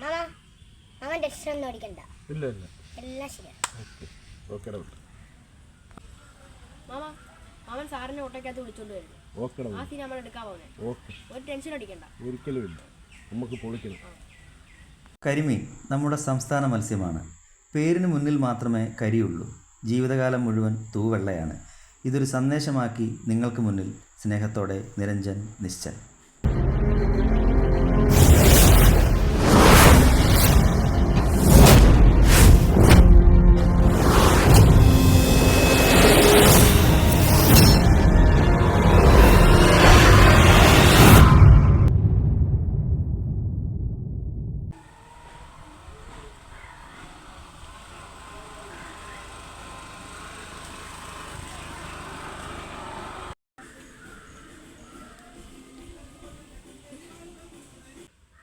Mama ഒന്നും അടിക്കണ്ട ഇല്ല ഇല്ല. എല്ലാം ശരിയാണ് ഓക്കെ ഓക്കെടാ വിട്ടു മാമ മാമൻ സാറിനെ ഓട്ടോക്കകത്ത് വിളിച്ചോണ്ട് വരുന്നു. ഓക്കെടാ ആ സീൻ നമ്മൾ എടുക്കാൻ പോകുന്നത് ഓക്കെ. ഒരു ടെൻഷൻ അടിക്കണ്ട. ഒരിക്കലും ഇല്ല. നമുക്ക് പൊളിക്കണം. കരിമീൻ നമ്മുടെ സംസ്ഥാന മത്സ്യമാണ്. പേരിന് മുന്നിൽ മാത്രമേ കരിയുള്ളൂ. ജീവിതകാലം മുഴുവൻ തൂവെള്ളയാണ്. ഇതൊരു സന്ദേശമാക്കി നിങ്ങൾക്ക് മുന്നിൽ സ്നേഹത്തോടെ നിരഞ്ജൻ നിശ്ചൽ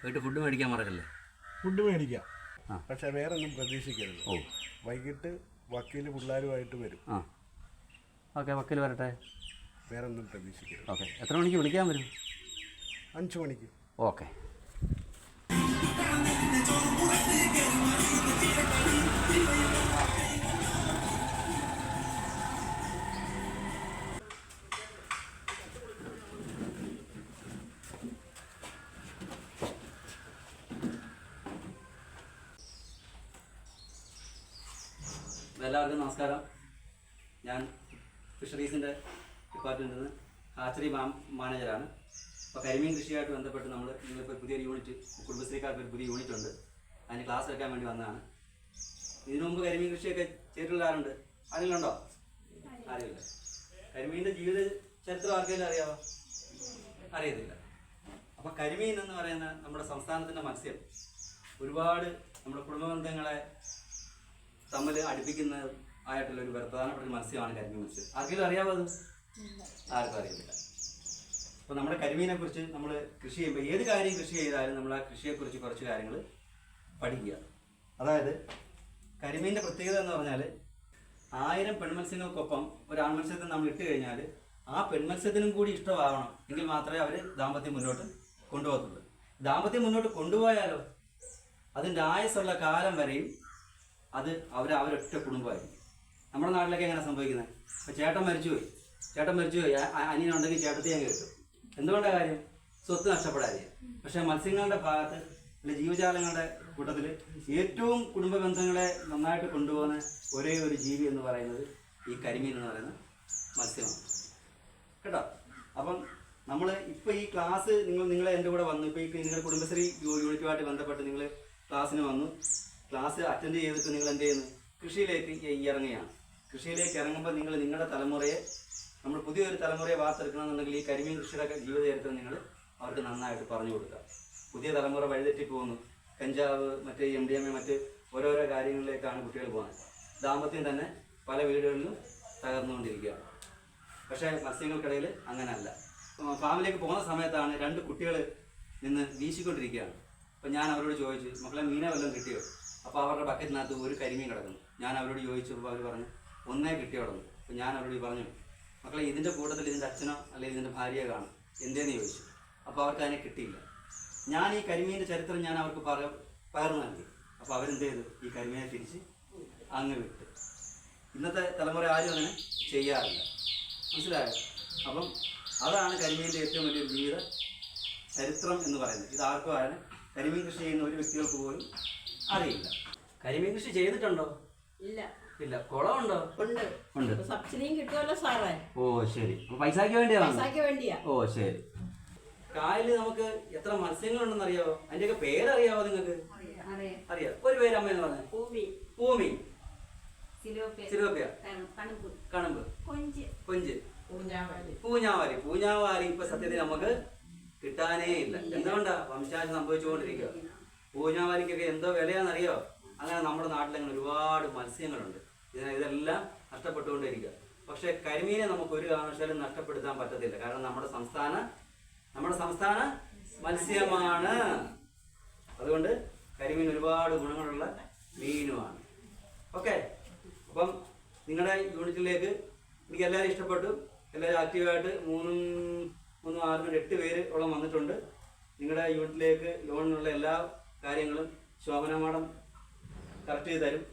പോയിട്ട് ഫുഡ് മേടിക്കാൻ മറക്കല്ലേ? ഫുഡ് മേടിക്കാം. പക്ഷെ വേറെ ഒന്നും പ്രതീക്ഷിക്കരുത്. ഓ. വൈകിട്ട് വക്കീൽ പിള്ളേരുമായിട്ട് വരും. ആ. ഓക്കെ വക്കീൽ വരട്ടെ. വേറെ ഒന്നും പ്രതീക്ഷിക്കരുത്. ഓക്കെ. എത്ര മണിക്ക് വിളിക്കാൻ വരും? അഞ്ച് മണിക്ക്. ഓക്കെ. എല്ലാവർക്കും നമസ്കാരം. ഞാൻ ഫിഷറീസിന്റെ ഡിപ്പാർട്ട്മെന്റിൽ നിന്ന് ഹാച്ചറി മാം മാനേജറാണ് അപ്പോൾ കരിമീൻ കൃഷിയായിട്ട് ബന്ധപ്പെട്ട് നമ്മൾ നിങ്ങളിപ്പോൾ പുതിയൊരു യൂണിറ്റ് കുടുംബശ്രീക്കാർക്ക് ഒരു പുതിയ യൂണിറ്റ് ഉണ്ട്. അതിന് ക്ലാസ് എടുക്കാൻ വേണ്ടി വന്നതാണ്. ഇതിനു മുമ്പ് കരിമീൻ കൃഷിയൊക്കെ ചെയ്തിട്ടുള്ള ആരുണ്ട്? ആരെങ്കിലും ഉണ്ടോ? അറിയില്ല കരിമീന്റെ ജീവിത ചരിത്രം ആർക്കെങ്കിലും അറിയാമോ അറിയത്തില്ല. അപ്പോൾ കരിമീൻ എന്ന് പറയുന്ന നമ്മുടെ സംസ്ഥാനത്തിന്റെ മത്സ്യം. ഒരുപാട് നമ്മുടെ കുടുംബ ബന്ധങ്ങളെ തമ്മിൽ അടുപ്പിക്കുന്ന ആയിട്ടുള്ള ഒരു പ്രധാനപ്പെട്ട ഒരു മത്സ്യമാണ് കരിമീൻ മത്സ്യം. ആർക്കെങ്കിലും അറിയാമോ അത്? ആർക്കും അറിയത്തില്ല. അപ്പോൾ നമ്മുടെ കരിമീനെ കുറിച്ച് നമ്മൾ കൃഷി ചെയ്യുമ്പോൾ ഏത് കാര്യം കൃഷി ചെയ്താലും നമ്മൾ ആ കൃഷിയെക്കുറിച്ച് കുറച്ച് കാര്യങ്ങൾ പഠിക്കുക. അതായത് കരിമീന്റെ പ്രത്യേകത എന്ന് പറഞ്ഞാൽ ആയിരം പെൺമത്സ്യങ്ങൾക്കൊപ്പം ഒരു ആൺമത്സ്യത്തെ നമ്മൾ ഇട്ട് കഴിഞ്ഞാൽ ആ പെൺമത്സ്യത്തിനും കൂടി ഇഷ്ടമാവണം എങ്കിൽ മാത്രമേ അവർ ദാമ്പത്യം മുന്നോട്ട് കൊണ്ടുപോകത്തുള്ളൂ. ദാമ്പത്യം മുന്നോട്ട് കൊണ്ടുപോയാലോ? അതിന്റെ ആയസുള്ള കാലം വരെയും അത് അവർ അവരൊറ്റ കുടുംബമായിരിക്കും. നമ്മുടെ നാട്ടിലൊക്കെ എങ്ങനെ സംഭവിക്കുന്നത്? അപ്പോൾ ചേട്ടൻ മരിച്ചുപോയി. ചേട്ടൻ മരിച്ചുപോയി. അനിയനുണ്ടെങ്കിൽ ചേട്ടത്തെ ഞാൻ കേട്ടു. എന്തുകൊണ്ടാണ് കാര്യം? സ്വത്ത് നഷ്ടപ്പെടാതെ. പക്ഷേ മത്സ്യങ്ങളുടെ ഭാഗത്ത് അല്ലെ ജീവജാലങ്ങളുടെ കൂട്ടത്തിൽ ഏറ്റവും കുടുംബ ബന്ധങ്ങളെ നന്നായിട്ട് കൊണ്ടുപോകുന്ന ഒരേ ഒരു ജീവി എന്ന് പറയുന്നത് ഈ കരിമീൻ എന്ന് പറയുന്ന മത്സ്യമാണ്. കേട്ടോ? അപ്പം നമ്മൾ ഇപ്പോൾ ഈ ക്ലാസ് നിങ്ങൾ നിങ്ങളെ എന്റെ കൂടെ വന്നു. ഇപ്പോൾ ഈ നിങ്ങളുടെ കുടുംബശ്രീ യൂണിറ്റുമായിട്ട് ബന്ധപ്പെട്ട് നിങ്ങൾ ക്ലാസ്സിന് വന്നു. ക്ലാസ് അറ്റൻഡ് ചെയ്തിട്ട് നിങ്ങൾ എന്ത് ചെയ്യുന്നു? കൃഷിയിലേക്ക് ഇറങ്ങുകയാണ്. കൃഷിയിലേക്ക് ഇറങ്ങുമ്പോൾ നിങ്ങൾ നിങ്ങളുടെ തലമുറയെ നമ്മൾ പുതിയൊരു തലമുറയെ വാർത്തെടുക്കണമെന്നുണ്ടെങ്കിൽ ഈ കരിമീൻ കൃഷിയുടെ ജീവിതചരിത്രം നിങ്ങൾ അവർക്ക് നന്നായിട്ട് പറഞ്ഞു കൊടുക്കുക. പുതിയ തലമുറ വഴിതെറ്റി പോകുന്നു. കഞ്ചാവ് മറ്റ് എം ഡി എം എ മറ്റ് ഓരോരോ കാര്യങ്ങളിലേക്കാണ് കുട്ടികൾ പോകുന്നത്. ദാമ്പത്യം തന്നെ പല വീടുകളിലും തകർന്നുകൊണ്ടിരിക്കുകയാണ്. പക്ഷേ മത്സ്യങ്ങൾക്കിടയിൽ അങ്ങനല്ല. ഉം, ഫാമിലേക്ക് പോകുന്ന സമയത്താണ് രണ്ട് കുട്ടികൾ നിന്ന് വീശിക്കൊണ്ടിരിക്കുകയാണ്. അപ്പം ഞാൻ അവരോട് ചോദിച്ചു മക്കളെ മീനെ വല്ലതും കിട്ടിയോ? അപ്പോൾ അവരുടെ ബക്കറ്റിനകത്ത് ഒരു കരിമീൻ കിടക്കുന്നു. ഞാൻ അവരോട് ചോദിച്ചപ്പോൾ അവർ പറഞ്ഞു ഒന്നേ കിട്ടിയോളൂ അപ്പോൾ ഞാൻ അവരോട് പറഞ്ഞു മക്കളെ ഇതിന്റെ കൂട്ടത്തിൽ ഇതിന്റെ അച്ഛനോ അല്ലെങ്കിൽ ഇതിന്റെ ഭാര്യയോ കാണും. എന്തേന്ന് ചോദിച്ചു? അപ്പോൾ അവർക്ക് അതിനെ കിട്ടിയില്ല. ഞാൻ ഈ കരിമീന്റെ ചരിത്രം ഞാൻ അവർക്ക് പറ പകർന്നു നൽകി. അപ്പോൾ അവരെന്ത് ചെയ്തു? ഈ കരിമീനെ തിരിച്ച് അങ്ങ് വിട്ടു. ഇന്നത്തെ തലമുറ ആരും അങ്ങനെ ചെയ്യാറില്ല. മനസ്സിലായോ? അപ്പം അതാണ് കരിമീന്റെ ഏറ്റവും വലിയൊരു ജീവിത ചരിത്രം എന്ന് പറയുന്നത്. ഇത് ആർക്കും കരിമീൻ കൃഷി ചെയ്യുന്ന ഒരു വ്യക്തികൾക്ക് പോലും അറിയില്ല. കരിമീൻ കൃഷി ചെയ്തിട്ടുണ്ടോ? ഇല്ല. ഇല്ല. കുളമുണ്ടോ? ഉണ്ട്. ഉണ്ട്. സബ്സിഡിയും കിട്ടുമല്ലോ സാറേ. ഓ ശരി. അപ്പൊ പൈസക്ക് വേണ്ടിയാ ഓ ശരി. കായലിൽ നമുക്ക് എത്ര മത്സ്യങ്ങളുണ്ടെന്ന് അറിയാവോ അതിന്റെയൊക്കെ പേരറിയാവോ നിങ്ങൾക്ക് അറിയാം. അറിയാം. ഒരു പേര് അമ്മ എന്ന് പറഞ്ഞത് ഭൂമി ഭൂമി സിലോപ്പിയ. കണമ്പ്. കൊഞ്ച്. പൂഞ്ഞാവാലി പൂഞ്ഞാവാലി ഇപ്പൊ സത്യത്തിൽ നമുക്ക് കിട്ടാനേ ഇല്ല. എന്തുകൊണ്ടാ വംശാശം സംഭവിച്ചുകൊണ്ടിരിക്കുക? പൂഞ്ഞാവാലിക്കൊക്കെ എന്തോ വിലയാണെന്നറിയോ? അങ്ങനെ നമ്മുടെ നാട്ടിലങ്ങനെ ഒരുപാട് മത്സ്യങ്ങളുണ്ട്. ഇതിനെ ഇതെല്ലാം നഷ്ടപ്പെട്ടുകൊണ്ടിരിക്കുക പക്ഷെ കരിമീനെ നമുക്ക് ഒരു കാരണവശാലും നഷ്ടപ്പെടുത്താൻ പറ്റത്തില്ല. കാരണം നമ്മുടെ സംസ്ഥാന നമ്മുടെ സംസ്ഥാന മത്സ്യമാണ്. അതുകൊണ്ട് കരിമീൻ ഒരുപാട് ഗുണങ്ങളുള്ള മീനുമാണ്. ഓക്കെ. അപ്പം നിങ്ങളുടെ യൂണിറ്റിലേക്ക് എനിക്ക് എല്ലാവരും ഇഷ്ടപ്പെട്ടു. എല്ലാവരും ആക്റ്റീവായിട്ട് മൂന്നും മൂന്നും ആറിനും എട്ട് പേര് ഓളം വന്നിട്ടുണ്ട്. നിങ്ങളുടെ യൂണിറ്റിലേക്ക് ലോണിനുള്ള എല്ലാ കാര്യങ്ങളും ശോഭന മാഡം കറക്റ്റ് ചെയ്ത് തരും.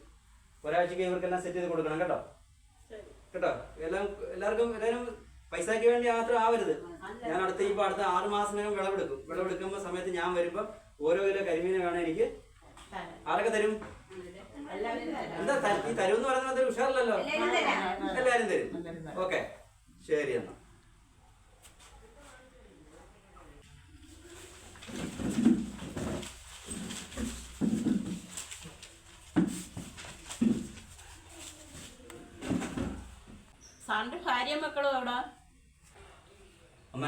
ഒരാഴ്ചക്ക് ഇവർക്കെല്ലാം സെറ്റ് ചെയ്ത് കൊടുക്കണം കേട്ടോ. കേട്ടോ? എല്ലാം എല്ലാവർക്കും എല്ലാവരും പൈസയ്ക്ക് വേണ്ടി മാത്രം ആവരുത്. ഞാൻ അടുത്ത ഇപ്പൊ അടുത്ത ആറ് മാസത്തിനകം വിളവെടുക്കും. വിളവെടുക്കുമ്പോൾ സമയത്ത് ഞാൻ വരുമ്പോൾ ഓരോ കിലോ കരിമീനെ വേണം എനിക്ക് ആരൊക്കെ തരും. എന്താ ഈ തരും എന്ന് പറയുന്നത് ഉഷാറില്ലല്ലോ. എല്ലാവരും തരാം. എല്ലാരും തരും. ഓക്കെ. ശരി എന്നാ. സാറിന്റെ ഭാര്യ മക്കളും അവിടെ അമ്മ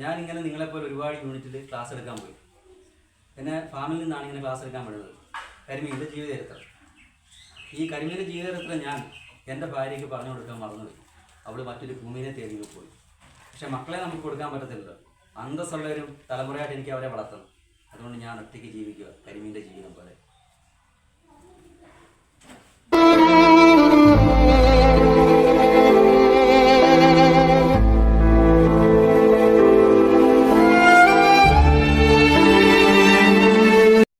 ഞാൻ ഇങ്ങനെ നിങ്ങളെപ്പോലെ ഒരുപാട് യൂണിറ്റിൽ ക്ലാസ് എടുക്കാൻ പോയി. എന്നെ ഫാമിൽ നിന്നാണ് ഇങ്ങനെ ക്ലാസ് എടുക്കാൻ പറ്റുന്നത് കരിമീന്റെ ജീവചരിത്രം ഈ കരിമീന്റെ ജീവചരിത്രം ഞാൻ എന്റെ ഭാര്യയ്ക്ക് പറഞ്ഞു കൊടുക്കാൻ മറന്നുപോയി. അവൾ മറ്റൊരു ഭൂമിനെ തേടി പോയി. പക്ഷെ മക്കളെ നമുക്ക് കൊടുക്കാൻ പറ്റത്തില്ലല്ലോ. അന്തസ്സുള്ളവരും തലമുറയായിട്ട് എനിക്ക് അവരെ വളർത്തണം. അതുകൊണ്ട് ഞാൻ ഒറ്റയ്ക്ക് ജീവിക്കുക കരിമീന്റെ ജീവിതം